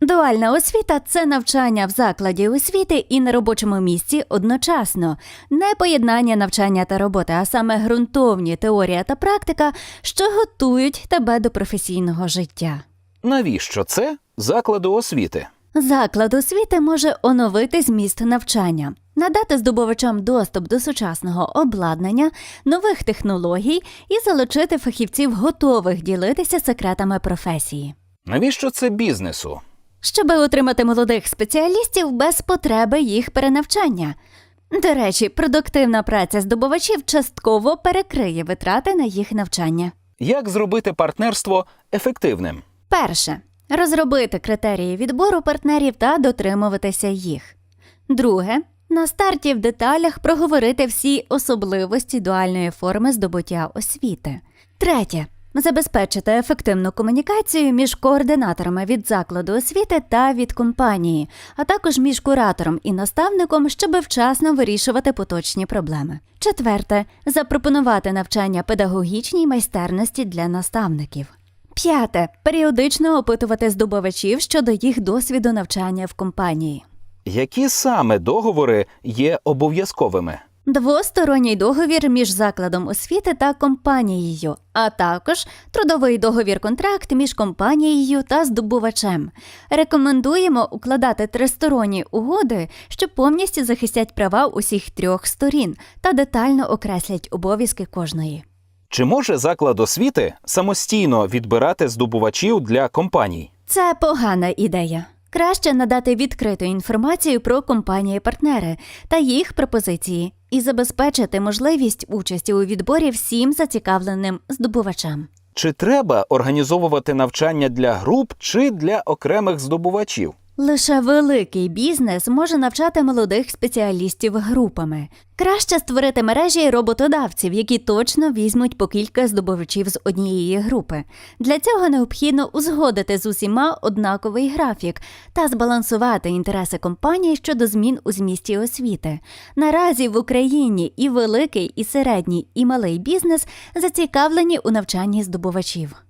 Дуальна освіта це навчання в закладі освіти і на робочому місці одночасно, не поєднання навчання та роботи, а саме ґрунтовні теорія та практика, що готують тебе до професійного життя. Навіщо це закладу освіти? Заклад освіти може оновити зміст навчання, надати здобувачам доступ до сучасного обладнання, нових технологій і залучити фахівців, готових ділитися секретами професії. Навіщо це бізнесу? Щоби отримати молодих спеціалістів без потреби їх перенавчання. До речі, продуктивна праця здобувачів частково перекриє витрати на їх навчання. Як зробити партнерство ефективним? Перше розробити критерії відбору партнерів та дотримуватися їх. Друге на старті в деталях проговорити всі особливості дуальної форми здобуття освіти. Третє забезпечити ефективну комунікацію між координаторами від закладу освіти та від компанії, а також між куратором і наставником, щоб вчасно вирішувати поточні проблеми. Четверте запропонувати навчання педагогічній майстерності для наставників. П'яте періодично опитувати здобувачів щодо їх досвіду навчання в компанії. Які саме договори є обов'язковими? Двосторонній договір між закладом освіти та компанією, а також трудовий договір контракт між компанією та здобувачем. Рекомендуємо укладати тристоронні угоди, що повністю захистять права усіх трьох сторін та детально окреслять обов'язки кожної. Чи може заклад освіти самостійно відбирати здобувачів для компаній? Це погана ідея. Краще надати відкриту інформацію про компанії-партнери та їх пропозиції і забезпечити можливість участі у відборі всім зацікавленим здобувачам. Чи треба організовувати навчання для груп чи для окремих здобувачів? Лише великий бізнес може навчати молодих спеціалістів групами. Краще створити мережі роботодавців, які точно візьмуть по кілька здобувачів з однієї групи. Для цього необхідно узгодити з усіма однаковий графік та збалансувати інтереси компанії щодо змін у змісті освіти. Наразі в Україні і великий, і середній, і малий бізнес зацікавлені у навчанні здобувачів.